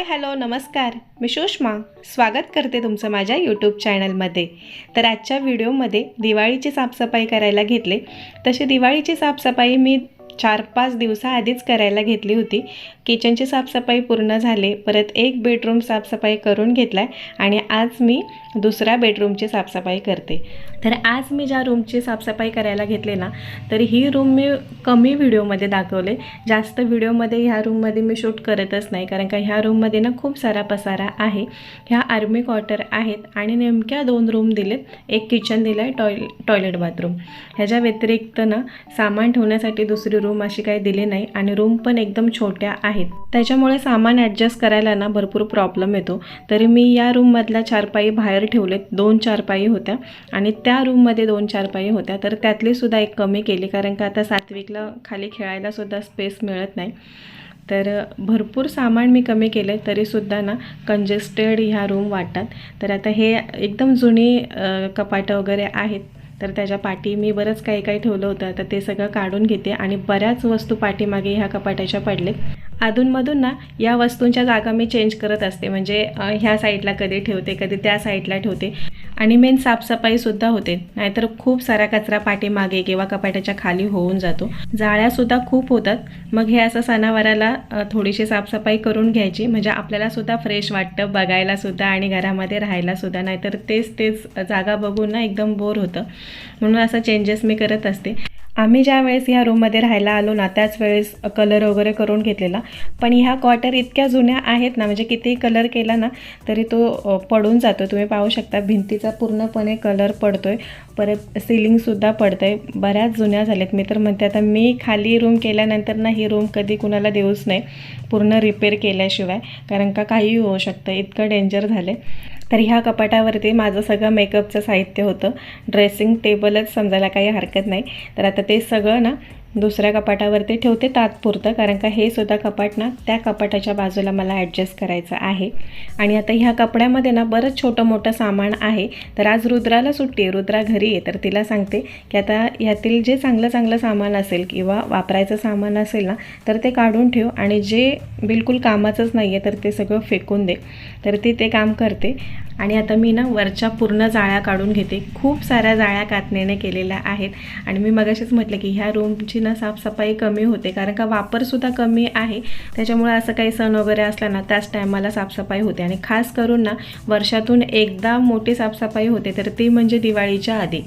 Hi hello नमस्कार. मी सुषमा. स्वागत करते तुमचं माझ्या यूट्यूब चॅनलमध्ये तर आजच्या व्हिडिओमध्ये दिवाळीची साफसफाई करायला घेतले. तशी दिवाळीची साफसफाई मी चार पाच दिवसाआधीच करायला घेतली होती. किचनची साफसफाई पूर्ण झाली. परत एक बेडरूम साफसफाई करून घेतला आहे आणि आज मी दुसऱ्या बेडरूमची साफसफाई करते. तर आज मी ज्या रूमची साफसफाई करायला घेतले ना तर ही रूम मी कमी व्हिडिओमध्ये दाखवले. जास्त व्हिडिओमध्ये ह्या रूममध्ये मी शूट करतच नाही कारण का ह्या रूममध्ये ना खूप सारा पसारा आहे. ह्या आर्मी क्वार्टर आहेत आणि नेमक्या दोन रूम दिलेत. एक किचन दिलं आहे टॉय टॉयलेट बाथरूम ह्याच्या व्यतिरिक्त ना सामान ठेवण्यासाठी दुसरी रूम अशी काही दिली नाही आणि रूम पण एकदम छोट्या आहेत. त्याच्यामुळे सामान ॲडजस्ट करायला ना भरपूर प्रॉब्लेम येतो. तरी मी या रूममधल्या चारपाई बाहेर ठेवलेत. दोन चारपाई होत्या आणि त्या त्या रूममध्ये दोन चार पायी होत्या. तर त्यातली सुद्धा एक कमी केली. कारण का आता सात्विकला खाली खेळायला सुद्धा स्पेस मिळत नाही. तर भरपूर सामान मी कमी केले तरीसुद्धा ना कंजेस्टेड ह्या रूम वाटतात. तर आता हे एकदम जुनी कपाटं वगैरे आहेत. तर त्याच्या पाठी मी बरंच काही काही ठेवलं होतं. तर ते सगळं काढून घेते आणि बऱ्याच वस्तू पाठीमागे ह्या कपाटाच्या पडलेत. अधूनमधून ना या वस्तूंच्या जागा मी चेंज करत असते. म्हणजे ह्या साईडला कधी ठेवते कधी त्या साईडला ठेवते. आणि मेन साफसफाईसुद्धा होते. नाहीतर खूप सारा कचरा पाठीमागे किंवा कपाटाच्या खाली होऊन जातो. जाळ्यासुद्धा खूप होतात. मग हे असं सणावाराला थोडीशी साफसफाई करून घ्यायची. म्हणजे आपल्यालासुद्धा फ्रेश वाटतं बघायलासुद्धा आणि घरामध्ये राहायलासुद्धा नाहीतर तेच तेच जागा बघून ना एकदम बोर होतं. म्हणून असं चेंजेस मी करत असते. आम्ही ज्या वेळेस ह्या रूममध्ये राहायला आलो ना त्याच वेळेस कलर वगैरे करून घेतलेला. पण ह्या क्वार्टर इतक्या जुन्या आहेत ना म्हणजे कितीही कलर केला ना तरी तो पडून जातो तुम्ही पाहू शकता भिंतीचा पूर्णपणे कलर पडतो आहे परत सिलिंगसुद्धा आहे बऱ्याच जुन्या झाल्यात. मी तर म्हणते आता मी खाली रूम केल्यानंतर ना ही रूम कधी कुणाला देऊच नाही. पूर्ण रिपेअर केल्याशिवाय. कारण का काहीही होऊ शकतं. इतकं डेंजर झालं आहे तर ह्या कपाटावरती माझं सगळं मेकअपचं साहित्य होतं. ड्रेसिंग टेबलच समजायला काही हरकत नाही. तर आता ते सगळं ना दुसऱ्या कपाटावरती ठेवते तात्पुरतं कारण का हे सुद्धा कपाट ना त्या कपाटाच्या बाजूला मला ॲडजस्ट करायचं आहे. आणि आता ह्या कपड्यामध्ये ना बरंच छोटं मोठं सामान आहे. तर आज रुद्राला सुट्टी आहे रुद्रा घरी आहे. तर तिला सांगते की आता ह्यातील जे चांगलं चांगलं सामान असेल किंवा वापरायचं सामान असेल ना तर ते काढून ठेव. आणि जे बिलकुल कामाचंच नाही आहे तर ते सगळं फेकून दे. तर ती ते काम करते. आणि आता मी ना वरच्या पूर्ण जाळ्या काढून घेते. खूप साऱ्या जाळ्या कातण्याने केलेल्या आहेत. आणि मी मगाशीच म्हटलं की ह्या रूमची ना साफसफाई कमी होते. कारण का वापरसुद्धा कमी आहे. त्याच्यामुळे असं काही सण वगैरे असला ना त्याच टायमाला साफसफाई होते. आणि खास करून ना वर्षातून एकदा मोठी साफसफाई होते. तर ती म्हणजे दिवाळीच्या आधी.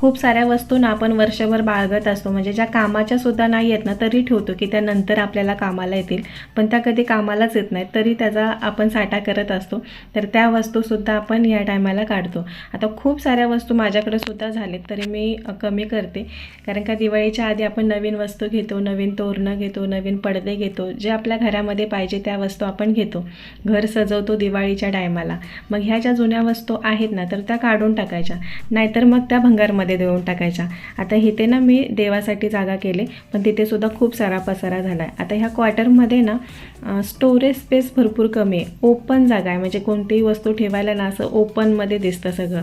खूप साऱ्या वस्तू ना आपण वर्षभर बाळगत असतो. म्हणजे ज्या कामाच्या सुद्धा नाही आहेत ना तरी ठेवतो की त्या नंतर आपल्याला कामाला येतील. पण त्या कधी कामालाच येत नाहीत तरी त्याचा आपण साठा करत असतो. तर त्या वस्तूसुद्धा आपण या टायमाला काढतो. आता खूप साऱ्या वस्तू माझ्याकडे सुद्धा झालेत तरी मी कमी करते. कारण का दिवाळीच्या आधी आपण नवीन वस्तू घेतो नवीन तोरणं घेतो नवीन पडदे घेतो. जे आपल्या घरामध्ये पाहिजे त्या वस्तू आपण घेतो. घर सजवतो दिवाळीच्या टायमाला. मग ह्या ज्या जुन्या वस्तू आहेत ना तर त्या काढून टाकायच्या. नाहीतर मग त्या भंगारमध्ये देऊन टाकायच्या. आता इथे ना मी देवासाठी जागा केले पण तिथे सुद्धा खूप सारा पसारा झाला आहे आता ह्या क्वार्टरमध्ये ना स्टोरेज स्पेस भरपूर कमी आहे. ओपन जागा आहे. म्हणजे कोणतीही वस्तू ठेवायला ना असं ओपनमध्ये दिसतं सगळं.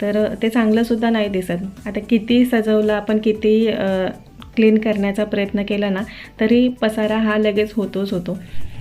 तर ते चांगलंसुद्धा नाही दिसत. आता किती सजवलं आपण किती क्लीन करण्याचा प्रयत्न केला ना तरी पसारा हा लगेच होतोच होतो.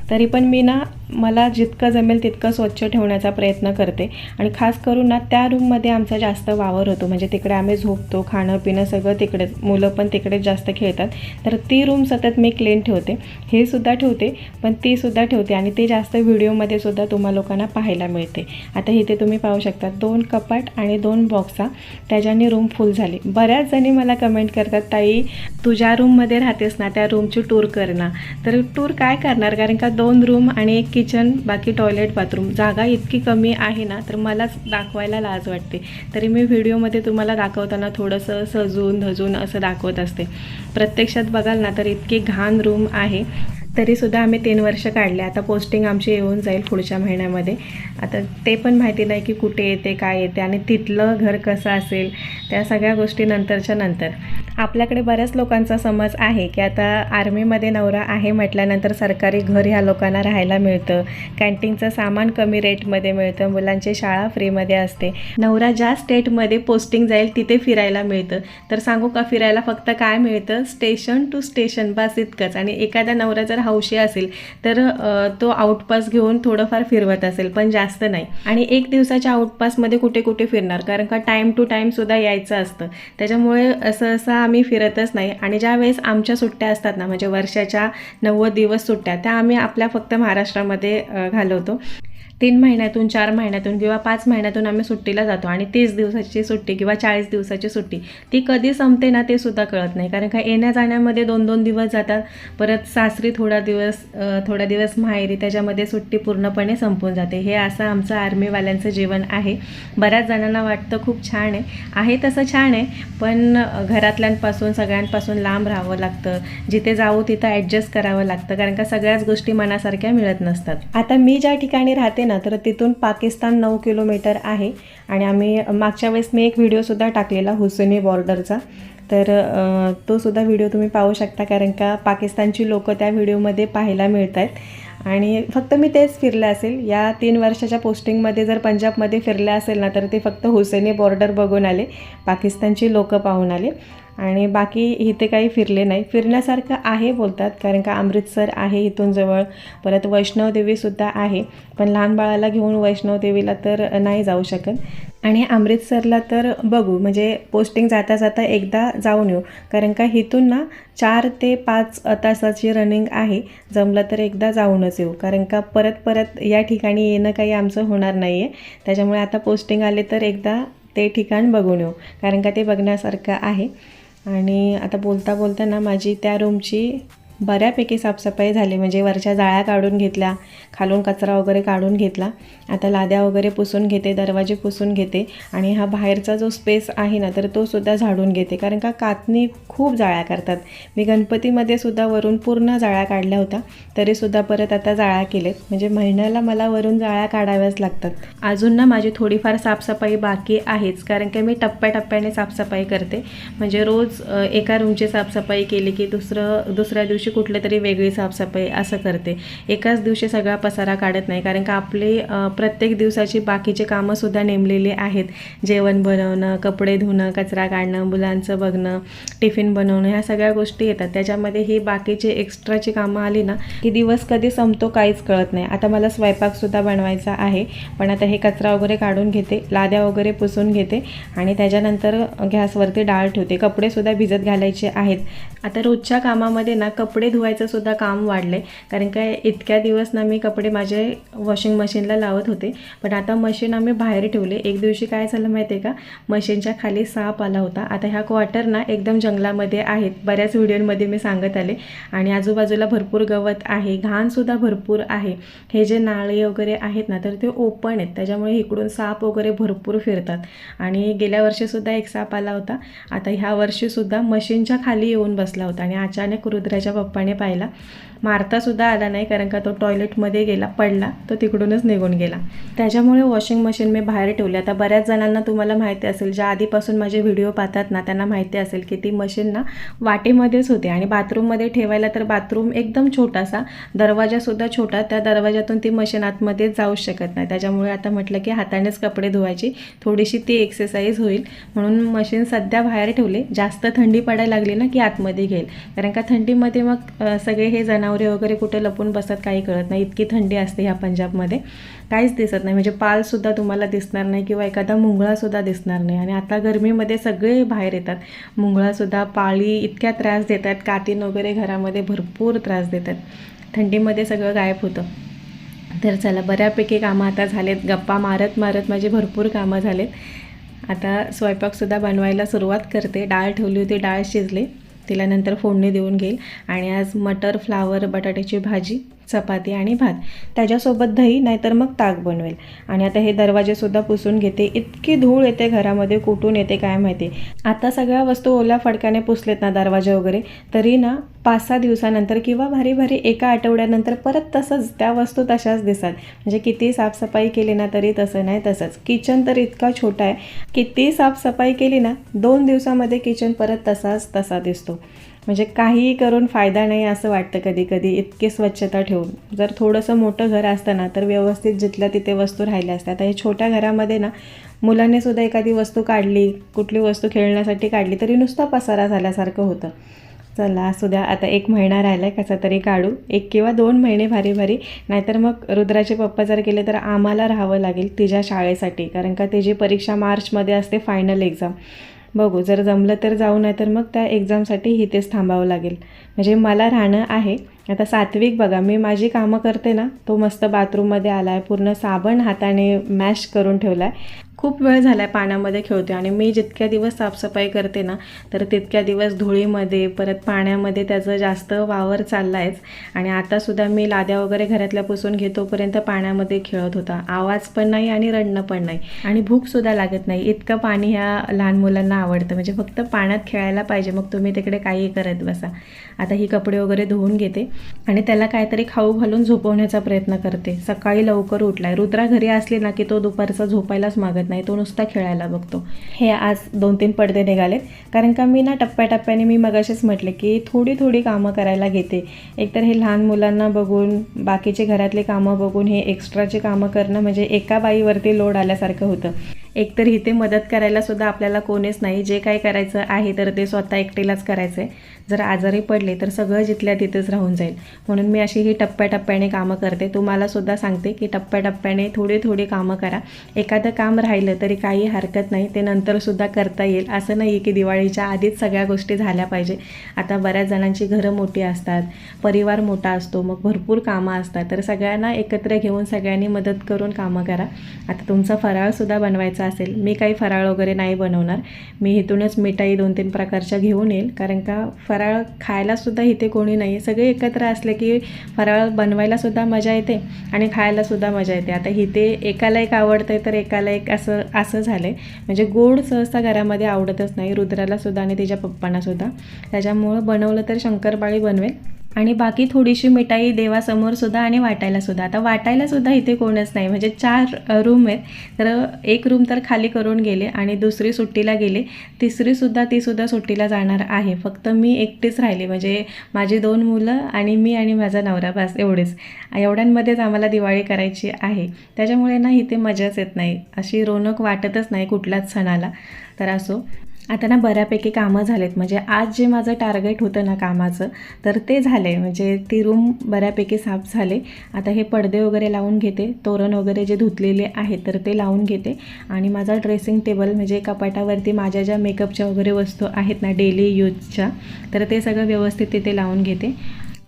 तरी पण मी ना मला जितकं जमेल तितकं स्वच्छ ठेवण्याचा प्रयत्न करते. आणि खास करून ना त्या रूममध्ये आमचा जास्त वावर होतो. म्हणजे तिकडे आम्ही झोपतो खाणं पिणं सगळं तिकडेच मुलं पण तिकडेच जास्त खेळतात. तर ती रूम सतत मी क्लीन ठेवते. हे सुद्धा ठेवते पण ती सुद्धा ठेवते. आणि ते जास्त व्हिडिओमध्ये सुद्धा तुम्हा लोकांना पाहायला मिळते. आता इथे तुम्ही पाहू शकता दोन कपाट आणि दोन बॉक्सा त्याच्याने रूम फुल झाली. बऱ्याच जणी मला कमेंट करतात ताई तुझ्या रूममध्ये राहतेस ना त्या रूमची टूर कर ना. तर टूर काय करणार? कारण का दोन रूम आणि एक किचन बाकी टॉयलेट बाथरूम. जागा इतकी कमी आहे ना तर मलाच दाखवायला लाज वाटते. तरी मी व्हिडिओमध्ये तुम्हाला दाखवताना थोडंसं सजून धजून असं दाखवत असते. प्रत्यक्षात बघाल ना तर इतकी घाण रूम आहे. तरीसुद्धा आम्ही तीन वर्ष काढले. आता पोस्टिंग आमची येऊन जाईल पुढच्या महिन्यामध्ये. आता ते पण माहिती नाही की कुठे येते काय येते आणि तिथलं घर कसं असेल त्या सगळ्या गोष्टी नंतरच्या नंतर. आपल्याकडे बऱ्याच लोकांचा समज आहे की आता आर्मीमध्ये नवरा आहे म्हटल्यानंतर सरकारी घर ह्या लोकांना राहायला मिळतं. कॅन्टीनचं सामान कमी रेटमध्ये मिळतं. मुलांची शाळा फ्रीमध्ये असते. नवरा ज्या स्टेटमध्ये पोस्टिंग जाईल तिथे फिरायला मिळतं. तर सांगू का फिरायला फक्त काय मिळतं? स्टेशन टू स्टेशन बस इतकंच. आणि एखादा नवरा जर हौशी असेल तर तो आउटपास घेऊन थोडंफार फिरवत असेल पण जास्त नाही. आणि एक दिवसाच्या आउटपासमध्ये कुठे कुठे फिरणार? कारण का टाईम टू टाईमसुद्धा यायचं असतं. त्याच्यामुळे असं असा आम्ही फिरतच नाही. आणि ज्या वेळेस आमच्या सुट्ट्या असतात ना म्हणजे वर्षाच्या नव्वद दिवस सुट्ट्या त्या आम्ही आपल्या फक्त महाराष्ट्रामध्ये घालवतो. तीन महिन्यातून चार महिन्यातून किंवा पाच महिन्यातून आम्ही सुट्टीला जातो आणि तीस दिवसाची सुट्टी किंवा चाळीस दिवसाची सुट्टी ती कधी संपते ना ते सुद्धा कळत नाही. कारण का येण्या जाण्यामध्ये दोन दोन दिवस जातात परत सासरी थोडा दिवस थोडा दिवस माहेरी त्याच्यामध्ये सुट्टी पूर्णपणे संपून जाते. हे असं आमचं आर्मीवाल्यांचं जीवन आहे. बऱ्याच जणांना वाटतं खूप छान आहे. आहे तसं छान आहे पण घरातल्यांपासून सगळ्यांपासून लांब राहावं लागतं. जिथे जाऊ तिथं ॲडजस्ट करावं लागतं. कारण का सगळ्याच गोष्टी मनासारख्या मिळत नसतात. आता मी ज्या ठिकाणी राहते ना तर तिथून पाकिस्तान नऊ किलोमीटर आहे. आणि आम्ही मागच्या वेळेस मी एक व्हिडिओसुद्धा टाकलेला हुसेनी बॉर्डरचा तर तोसुद्धा व्हिडिओ तुम्ही पाहू शकता कारण का पाकिस्तानची लोकं त्या व्हिडिओमध्ये पाहायला मिळत आहेत आणि फक्त मी तेच फिरले असेल. या तीन वर्षाच्या पोस्टिंगमध्ये जर पंजाबमध्ये फिरले असेल ना तर ते फक्त हुसेनी बॉर्डर बघून आले. पाकिस्तानची लोकं पाहून आले. आणि बाकी इथे काही फिरले नाही. फिरण्यासारखं आहे बोलतात कारण का अमृतसर आहे इथून जवळ. परत वैष्णवदेवीसुद्धा आहे. पण लहान बाळाला घेऊन वैष्णवदेवीला तर नाही जाऊ शकत. आणि अमृतसरला तर बघू म्हणजे पोस्टिंग जाता जाता एकदा जाऊन येऊ. कारण का इथून ना चार ते पाच तासाची रनिंग आहे. जमलं तर एकदा जाऊनच येऊ. कारण का परत परत या ठिकाणी येणं काही आमचं होणार नाही आहे त्याच्यामुळे आता पोस्टिंग आले तर एकदा ते ठिकाण बघून येऊ. कारण का ते बघण्यासारखं आहे. आणि आता बोलता बोलता ना माझी त्या रूमची बऱ्यापैकी साफसफाई झाली. म्हणजे वरच्या जाळ्या काढून घेतल्या खालून कचरा वगैरे काढून घेतला. आता लाद्या वगैरे पुसून घेते दरवाजे पुसून घेते आणि हा बाहेरचा जो स्पेस आहे ना तर तो सुद्धा झाडून घेते. कारण का कातनी खूप जाळ्या करतात. मी गणपतीमध्ये सुद्धा वरून पूर्ण जाळ्या काढल्या होत्या. तरीसुद्धा परत आता जाळ्या केलेत. म्हणजे महिन्याला मला वरून जाळ्या काढाव्याच लागतात. अजून ना माझी थोडीफार साफसफाई बाकी आहेच. कारण की मी टप्प्याटप्प्याने साफसफाई करते. म्हणजे रोज एका रूमची साफसफाई केली की दुसरं दुसऱ्या दिवशी कुठलं तरी वेगळी साफसफाई असं करते. एकाच दिवशी सगळा पसारा काढत नाही. कारण का आपली प्रत्येक दिवसाची बाकीचे कामंसुद्धा नेमलेली आहेत. जेवण बनवणं कपडे धुणं कचरा काढणं मुलांचं बघणं टिफिन बनवणं ह्या सगळ्या गोष्टी येतात. त्याच्यामध्ये ही बाकीची एक्स्ट्राची कामं आली ना की दिवस कधी संपतो काहीच कळत नाही. आता मला स्वयंपाकसुद्धा बनवायचा आहे पण आता हे कचरा वगैरे काढून घेते लाद्या वगैरे पुसून घेते आणि त्याच्यानंतर गॅसवरती डाळ ठेवते. कपडेसुद्धा भिजत घालायचे आहेत. आता रोजच्या कामामध्ये ना कपडे धुवायचं सुद्धा काम वाढले कारण काय इतक्या दिवस ना मी कपडे माझे वॉशिंग मशीनला लावत होते. पण आता मशीन आम्ही बाहेर ठेवले. एक दिवशी काय झालं माहिती आहे का? मशीनच्या खाली साप आला होता. आता ह्या क्वार्टर ना एकदम जंगलामध्ये आहेत. बऱ्याच व्हिडिओमध्ये मी सांगत आले. आणि आजूबाजूला भरपूर गवत आहे. घाणसुद्धा भरपूर आहे. हे जे नाळे वगैरे आहेत ना तर ते ओपन आहेत. त्याच्यामुळे इकडून साप वगैरे भरपूर फिरतात. आणि गेल्या वर्षीसुद्धा एक साप आला होता. आता ह्या वर्षीसुद्धा मशीनच्या खाली येऊन बसला होता. आणि अचानक रुद्राच्या पप्पाने पाहिला. मारतासुद्धा आला नाही कारण का तो टॉयलेटमध्ये गेला पडला तो तिकडूनच निघून गेला. त्याच्यामुळे वॉशिंग मशीन मी बाहेर ठेवली. आता बऱ्याच जणांना तुम्हाला माहिती असेल ज्या आधीपासून माझे व्हिडिओ पाहतात ना त्यांना माहिती असेल की ती मशीन ना वाटेमध्येच होते आणि बाथरूममध्ये ठेवायला तर बाथरूम एकदम छोटासा दरवाजासुद्धा छोटा त्या दरवाजातून ती मशीन आतमध्ये जाऊ शकत नाही. त्याच्यामुळे आता म्हटलं की हातानेच कपडे धुवायची थोडीशी ती एक्सरसाइज होईल. म्हणून मशीन सध्या बाहेर ठेवले. जास्त थंडी पडायला लागली ना की आतमध्ये घेईल. कारण का थंडीमध्ये मग सगळे हे जनावर वगैरे कुठे लपून बसतात काही कळत नाही. इतकी थंडी असते ह्या पंजाबमध्ये. काहीच दिसत नाही. म्हणजे पालसुद्धा तुम्हाला दिसणार नाही किंवा एखादा मुंगळासुद्धा दिसणार नाही. आणि आता गरमीमध्ये सगळे बाहेर येतात. मुंगळासुद्धा पाळी इतक्या त्रास देतात. कातीन वगैरे घरामध्ये भरपूर त्रास देतात. थंडीमध्ये सगळं गायब होतं. तर चला बऱ्यापैकी कामं आता झालेत. गप्पा मारत मारत माझी भरपूर कामं झालेत. आता स्वयंपाकसुद्धा बनवायला सुरुवात करते. डाळ ठेवली होती डाळ शिजली. तिला नंतर फोडणी देऊन घेईल. आणि आज मटर फ्लावर बटाट्याची भाजी चपाती आणि भात. त्याच्यासोबत दही नाहीतर मग ताक बनवेल. आणि आता हे दरवाजेसुद्धा पुसून घेते. इतकी धूळ येते घरामध्ये कुठून येते काय माहिती. आता सगळ्या वस्तू ओल्या फडक्याने पुसलेत ना दरवाजे वगैरे. तरी ना पाच सहा दिवसानंतर किंवा भारी भारी एका आठवड्यानंतर परत तसंच त्या वस्तू तशाच दिसतात. म्हणजे किती साफसफाई केली ना तरी तसं नाही तसंच. किचन तर इतका छोटा आहे. किती साफसफाई केली ना दोन दिवसामध्ये किचन परत तसाच तसा दिसतो. म्हणजे काहीही करून फायदा नाही असं वाटतं कधी कधी इतकी स्वच्छता ठेवून. जर थोडंसं मोठं घर असतं ना तर व्यवस्थित जिथल्या तिथे वस्तू राहिल्या असतात आता हे छोट्या घरामध्ये ना मुलांनी सुद्धा एखादी वस्तू काढली कुठली वस्तू खेळण्यासाठी काढली तरी नुसता पसारा झाल्यासारखं होतं. चला असू द्या. आता एक महिना राहिला आहे कसा तरी काढू. एक किंवा दोन महिने भारी भारी नाहीतर मग रुद्राचे पप्पा जर गेले तर आम्हाला राहावं लागेल तिच्या शाळेसाठी. कारण का तिची परीक्षा मार्चमध्ये असते फायनल एक्झाम बघू जर जमलं तर जाऊ नाही तर मग त्या एक्झामसाठी इथेच थांबावं लागेल. म्हणजे मला राहणं आहे. आता सात्विक बघा मी माझी कामं करते ना तो मस्त बाथरूममध्ये आला आहे पूर्ण साबण हाताने मॅश करून ठेवला आहे खूप वेळ झाला आहे पाण्यामध्ये खेळते आणि मी जितक्या दिवस साफसफाई करते ना तर तितक्या दिवस धुळीमध्ये परत पाण्यामध्ये त्याचं जास्त वावर चालला आहेच आणि आतासुद्धा मी लाद्या वगैरे घरातल्या पुसून घेतोपर्यंत पाण्यामध्ये खेळत होता. आवाज पण नाही आणि रडणं पण नाही. आणि भूकसुद्धा लागत नाही. इतकं पाणी ह्या लहान मुलांना आवडतं. म्हणजे फक्त पाण्यात खेळायला पाहिजे. मग तुम्ही तिकडे काही करत बसा. आता ही कपडे वगैरे धुवून घेते. आणि त्याला काहीतरी खाऊ घालून झोपवण्याचा प्रयत्न करते. सकाळी लवकर उठलाय. रुद्रा घरी असली ना की तो दुपारचा झोपायलाच मागत नाही. तो नुसता खेळायला बघतो. हे आज दोन तीन पडदे निघालेत. कारण का मी ना टप्प्याटप्प्याने मी मगाशीच म्हटले की थोडी थोडी कामं करायला घेते. एकतर हे लहान मुलांना बघून बाकीचे घरातले कामं बघून हे एक्स्ट्राचे कामं करणं म्हणजे एका बाईवरती लोड आल्यासारखं होतं. एकतर इथे मदत करायला सुद्धा आपल्याला कोणीच नाही. जे काही करायचं आहे तर ते स्वतः एकटीलाच करायचं आहे जर आजारी पडले तर सगळं जिथल्या तिथेच राहून जाईल. म्हणून मी अशी ही टप्प्याटप्प्याने कामं करते. तुम्हाला सुद्धा सांगते की टप्प्याटप्प्याने थोडी थोडी कामं करा. एखादं काम राहिलं तरी काही हरकत नाही ते नंतरसुद्धा करता येईल. असं नाही की दिवाळीच्या आधीच सगळ्या गोष्टी झाल्या पाहिजे. आता बऱ्याच जणांची घरं मोठी असतात परिवार मोठा असतो मग भरपूर कामं असतात. तर सगळ्यांना एकत्र घेऊन सगळ्यांनी मदत करून कामं करा. आता तुमचा फराळसुद्धा बनवायचा असेल. मी काही फराळ वगैरे नाही बनवणार. मी इथूनच मिठाई दोन तीन प्रकारच्या घेऊन येईल. कारण का फराळ खायलासुद्धा इथे कोणी नाही सगळे एकत्र असले की फराळ बनवायलासुद्धा मजा येते आणि खायलासुद्धा मजा येते. आता इथे एकाला एक आवडतं आहे तर एकाला एक असं असं झालं आहे म्हणजे गोड सहसा घरामध्ये आवडतच नाही. रुद्रालासुद्धा आणि तिच्या पप्पांनासुद्धा. त्याच्यामुळं बनवलं तर शंकरपाळी बनवेल. आणि बाकी थोडीशी मिठाई देवासमोर सुद्धा आणि वाटायला सुद्धा. आता वाटायला सुद्धा इथे कोणच नाही. म्हणजे चार रूम आहेत. तर एक रूम तर खाली करून गेले आणि दुसरी सुट्टीला गेले. तिसरीसुद्धा तीसुद्धा सुट्टीला जाणार आहे. फक्त मी एकटीच राहिली. म्हणजे माझी दोन मुलं आणि मी आणि माझा नवरा बस एवढेच. एवढ्यांमध्येच आम्हाला दिवाळी करायची आहे. त्याच्यामुळे ना इथे मजाच येत नाही. अशी रोनक वाटतच नाही कुठल्याच सणाला. तर असो. आता ना बऱ्यापैकी कामं झालेत. म्हणजे आज जे माझं टार्गेट होतं ना कामाचं तर ते झाले म्हणजे ती रूम बऱ्यापैकी साफ झाले. आता हे पडदे वगैरे लावून घेते. तोरण वगैरे जे धुतलेले आहेत तर ते लावून घेते. आणि माझा ड्रेसिंग टेबल म्हणजे कपाटावरती माझ्या ज्या मेकअपच्या वगैरे वस्तू आहेत ना डेली यूजच्या तर ते सगळं व्यवस्थित तिथे लावून घेते.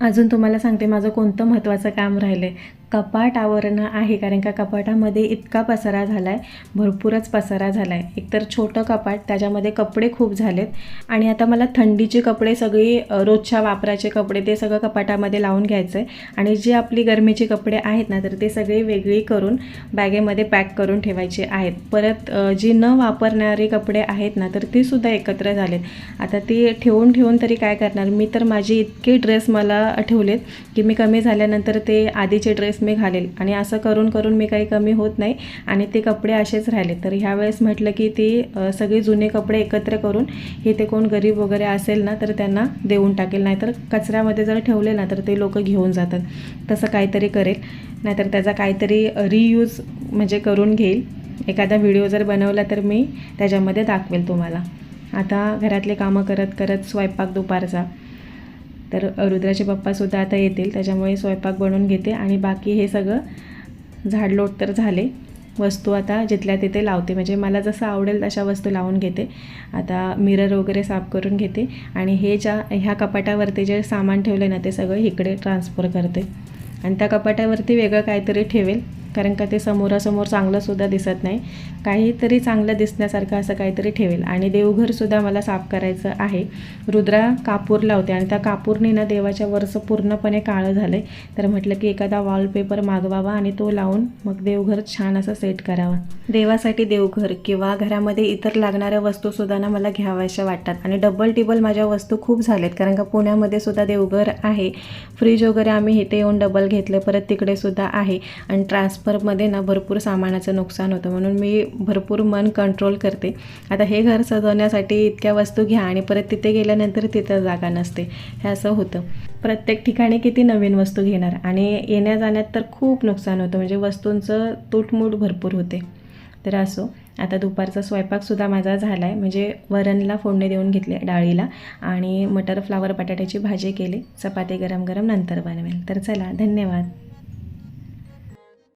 अजून तुम्हाला सांगते माझं कोणतं महत्त्वाचं काम राहिलं आहे कपाट आवरणं आहे कारण का कपाटामध्ये इतका पसारा झाला आहे भरपूरच पसारा झाला आहे एकतर छोटं कपाट त्याच्यामध्ये कपडे खूप झालेत. आणि आता मला थंडीचे कपडे सगळी रोजच्या वापराचे कपडे ते सगळं कपाटामध्ये लावून घ्यायचं आहे आणि जे आपली गरमीचे कपडे आहेत ना तर ते सगळे वेगळी करून बॅगेमध्ये पॅक करून ठेवायचे आहेत. परत जी न वापरणारे कपडे आहेत ना तर ते सुद्धा एकत्र झालेत. आता ती ठेवून ठेवून तरी काय करणार? मी तर माझी इतके ड्रेस मला ठेवलेत की मी कमी झाल्यानंतर ते आधीचे ड्रेस मी घालेल. आणि असं करून करून मी काही कमी होत नाही. आणि ते कपडे असेच राहिले. तर ह्यावेळेस म्हटलं की ती सगळे जुने कपडे एकत्र करून हे ते कोण गरीब वगैरे असेल ना तर त्यांना देऊन टाकेल. नाहीतर कचऱ्यामध्ये जर ठेवले ना तर ते लोक घेऊन जातात. तसं काहीतरी करेल. नाहीतर त्याचा काहीतरी रियूज म्हणजे करून घेईल. एखादा व्हिडिओ जर बनवला तर मी त्याच्यामध्ये दाखवेल तुम्हाला. आता घरातले कामं करत करत स्वयंपाक दुपारचा. तर रुद्राचे पप्पासुद्धा आता येतील त्याच्यामुळे स्वयंपाक बनवून घेते आणि बाकी हे सगळं झाडलोट तर झाले. वस्तू आता जिथल्या तिथे लावते. म्हणजे मला जसं आवडेल तशा वस्तू लावून घेते. आता मिरर वगैरे साफ करून घेते आणि हे ज्या ह्या कपाटावरती जे सामान ठेवले ना ते सगळं इकडे ट्रान्सफर करते. आणि त्या कपाटावरती वेगळं काहीतरी ठेवेल कारण का ते समोरासमोर चांगलंसुद्धा दिसत नाही. काहीतरी चांगलं दिसण्यासारखं असं काहीतरी ठेवेल. आणि देवघरसुद्धा मला साफ करायचं आहे. रुद्रा कापूर लावते आणि त्या कापूरने ना देवाच्या वरचं पूर्णपणे काळं झालं आहे तर म्हटलं की एखादा वॉलपेपर मागवावा आणि तो लावून मग देवघर छान असं सेट करावा. देवासाठी देवघर किंवा घरामध्ये इतर लागणाऱ्या वस्तूसुद्धा ना मला घ्याव्याशा वाटतात. आणि डबल टिबल माझ्या वस्तू खूप झाल्यात कारण का पुण्यामध्ये सुद्धा देवघर आहे. फ्रीज वगैरे आम्ही इथे येऊन डबल घेतलं परत तिकडे सुद्धा आहे. आणि ट्रान्सफरमध्ये ना भरपूर सामानाचं नुकसान होतं. म्हणून मी भरपूर मन कंट्रोल करते. आता हे घर सजवण्यासाठी इतक्या वस्तू घ्या आणि परत तिथे गेल्यानंतर तिथं जागा नसते. हे असं होतं. प्रत्येक ठिकाणी किती नवीन वस्तू घेणार? आणि येण्या जाण्यात तर खूप नुकसान होतं. म्हणजे वस्तूंचं तुटमूट भरपूर होते. तर असो. आता दुपारचा स्वयंपाकसुद्धा माझा झाला आहे म्हणजे वरणला फोडणी देऊन घेतले डाळीला आणि मटर फ्लावर बटाट्याची भाजी केली. चपाती गरम गरम नंतर बनवेल. तर चला धन्यवाद.